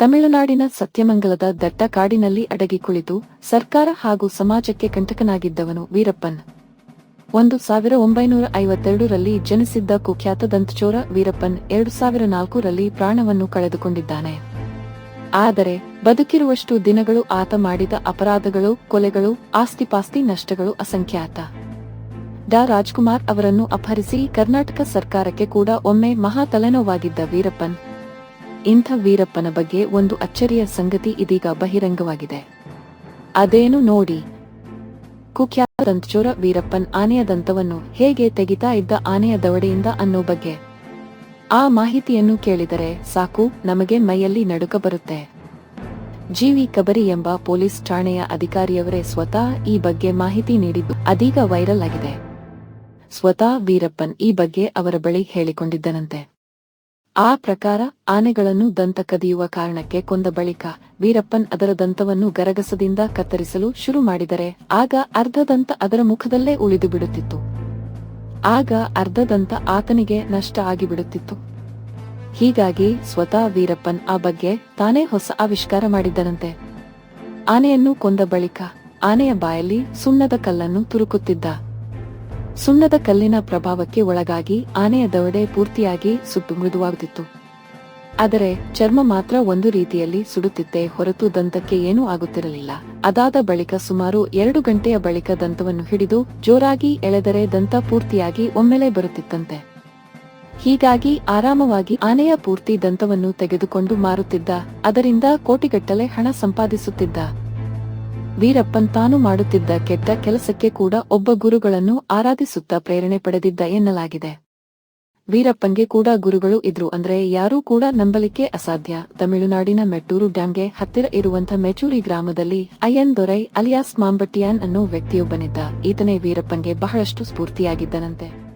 ತಮಿಳುನಾಡಿನ ಸತ್ಯಮಂಗಲದ ದಟ್ಟ ಕಾಡಿನಲ್ಲಿ ಅಡಗಿ ಕುಳಿತು ಸರ್ಕಾರ ಹಾಗೂ ಸಮಾಜಕ್ಕೆ ಕಂಟಕನಾಗಿದ್ದವನು ವೀರಪ್ಪನ್. ಒಂದು ಸಾವಿರ ಒಂಬೈನೂರ ಐವತ್ತೆರಡರಲ್ಲಿ ಜನಿಸಿದ್ದ ಕುಖ್ಯಾತ ದಂತಚೋರ ವೀರಪ್ಪನ್ ಎರಡು ಸಾವಿರ ನಾಲ್ಕರಲ್ಲಿ ಪ್ರಾಣವನ್ನು ಕಳೆದುಕೊಂಡಿದ್ದಾನೆ. ಆದರೆ, ಬದುಕಿರುವಷ್ಟು ದಿನಗಳು ಆತ ಮಾಡಿದ ಅಪರಾಧಗಳು, ಕೊಲೆಗಳು, ಆಸ್ತಿಪಾಸ್ತಿ ನಷ್ಟಗಳು ಅಸಂಖ್ಯಾತ. ಡಾ. ರಾಜ್ಕುಮಾರ್ ಅವರನ್ನು ಅಪಹರಿಸಿ ಕರ್ನಾಟಕ ಸರ್ಕಾರಕ್ಕೆ ಕೂಡ ಒಮ್ಮೆ ಮಹಾ ತಲೆನೋವಾಗಿದ್ದ ವೀರಪ್ಪನ್. ಇಂಥ ವೀರಪ್ಪನ ಬಗ್ಗೆ ಒಂದು ಅಚ್ಚರಿಯ ಸಂಗತಿ ಇದೀಗ ಬಹಿರಂಗವಾಗಿದೆ. ಅದೇನು ನೋಡಿ? ಕುಖ್ಯಾತ ದಂತಚೋರ ವೀರಪ್ಪನ್ ಆನೆಯ ದಂತವನ್ನು ಹೇಗೆ ತೆಗಿತಾ ಇದ್ದ ಆನೆಯ ದವಡೆಯಿಂದ ಅನ್ನೋ ಬಗ್ಗೆ. ಆ ಮಾಹಿತಿಯನ್ನು ಕೇಳಿದರೆ ಸಾಕು, ನಮಗೆ ಮೈಯಲ್ಲಿ ನಡುಕ ಬರುತ್ತೆ. ಜಿವಿ ಕಬರಿ ಎಂಬ ಪೊಲೀಸ್ ಠಾಣೆಯ ಅಧಿಕಾರಿಯವರೇ ಸ್ವತಃ ಈ ಬಗ್ಗೆ ಮಾಹಿತಿ ನೀಡಿದ್ದು ಅದೀಗ ವೈರಲ್ ಆಗಿದೆ. ಸ್ವತಃ ವೀರಪ್ಪನ್ ಈ ಬಗ್ಗೆ ಅವರ ಬಳಿ ಹೇಳಿಕೊಂಡಿದ್ದನಂತೆ. ಆ ಪ್ರಕಾರ ಆನೆಗಳನ್ನು ದಂತ ಕದಿಯುವ ಕಾರಣಕ್ಕೆ ಕೊಂದ ಬಳಿಕ ವೀರಪ್ಪನ್ ಅದರ ದಂತವನ್ನು ಗರಗಸದಿಂದ ಕತ್ತರಿಸಲು ಶುರು ಮಾಡಿದರೆ ಆಗ ಅರ್ಧ ದಂತ ಅದರ ಮುಖದಲ್ಲೇ ಉಳಿದು ಬಿಡುತ್ತಿತ್ತು. ಆಗ ಅರ್ಧ ದಂತ ಆತನಿಗೆ ನಷ್ಟ ಆಗಿಬಿಡುತ್ತಿತ್ತು. ಹೀಗಾಗಿ ಸ್ವತಃ ವೀರಪ್ಪನ್ ಆ ಬಗ್ಗೆ ತಾನೇ ಹೊಸ ಆವಿಷ್ಕಾರ ಮಾಡಿದ್ದನಂತೆ ಆನೆಯನ್ನು ಕೊಂದ ಬಳಿಕ ಆನೆಯ ಬಾಯಲ್ಲಿ ಸುಣ್ಣದ ಕಲ್ಲನ್ನು ತುರುಕುತ್ತಿದ್ದ. ಸುಣ್ಣದ ಕಲ್ಲಿನ ಪ್ರಭಾವಕ್ಕೆ ಒಳಗಾಗಿ ಆನೆಯ ದವಡೆ ಪೂರ್ತಿಯಾಗಿ ಸುಟ್ಟು ಮೃದುವಾಗುತ್ತಿತ್ತು. ಆದರೆ ಚರ್ಮ ಮಾತ್ರ ಒಂದು ರೀತಿಯಲ್ಲಿ ಸುಡುತ್ತಿದ್ದೆ ಹೊರತು ದಂತಕ್ಕೆ ಏನೂ ಆಗುತ್ತಿರಲಿಲ್ಲ. ಅದಾದ ಬಳಿಕ ಸುಮಾರು ಎರಡು ಗಂಟೆಯ ಬಳಿಕ ದಂತವನ್ನು ಹಿಡಿದು ಜೋರಾಗಿ ಎಳೆದರೆ ದಂತ ಪೂರ್ತಿಯಾಗಿ ಒಮ್ಮೆಲೆ ಬರುತ್ತಿತ್ತಂತೆ. ಹೀಗಾಗಿ ಆರಾಮವಾಗಿ ಆನೆಯ ಪೂರ್ತಿ ದಂತವನ್ನು ತೆಗೆದುಕೊಂಡು ಮಾರುತ್ತಿದ್ದ, ಅದರಿಂದ ಕೋಟಿಗಟ್ಟಲೆ ಹಣ ಸಂಪಾದಿಸುತ್ತಿದ್ದ. ವೀರಪ್ಪನ್ ತಾನು ಮಾಡುತ್ತಿದ್ದ ಕೆಟ್ಟ ಕೆಲಸಕ್ಕೆ ಕೂಡ ಒಬ್ಬ ಗುರುಗಳನ್ನು ಆರಾಧಿಸುತ್ತಾ ಪ್ರೇರಣೆ ಪಡೆದಿದ್ದ ಎನ್ನಲಾಗಿದೆ. ವೀರಪ್ಪನ್ಗೆ ಕೂಡ ಗುರುಗಳು ಇದ್ರು ಅಂದ್ರೆ ಯಾರೂ ಕೂಡ ನಂಬಲಿಕ್ಕೆ ಅಸಾಧ್ಯ. ತಮಿಳುನಾಡಿನ ಮೆಟ್ಟೂರು ಡ್ಯಾಂಗೆ ಹತ್ತಿರ ಇರುವಂತ ಮೆಚೂರಿ ಗ್ರಾಮದಲ್ಲಿ ಅಯ್ಯನ್ ದೊರೈ ಅಲಿಯಾಸ್ ಮಾಂಬಟ್ಟಿಯಾನ್ ಅನ್ನೋ ವ್ಯಕ್ತಿಯೊಬ್ಬನಿದ್ದ. ಈತನೇ ವೀರಪ್ಪನ್ಗೆ ಬಹಳಷ್ಟು ಸ್ಫೂರ್ತಿಯಾಗಿದ್ದನಂತೆ.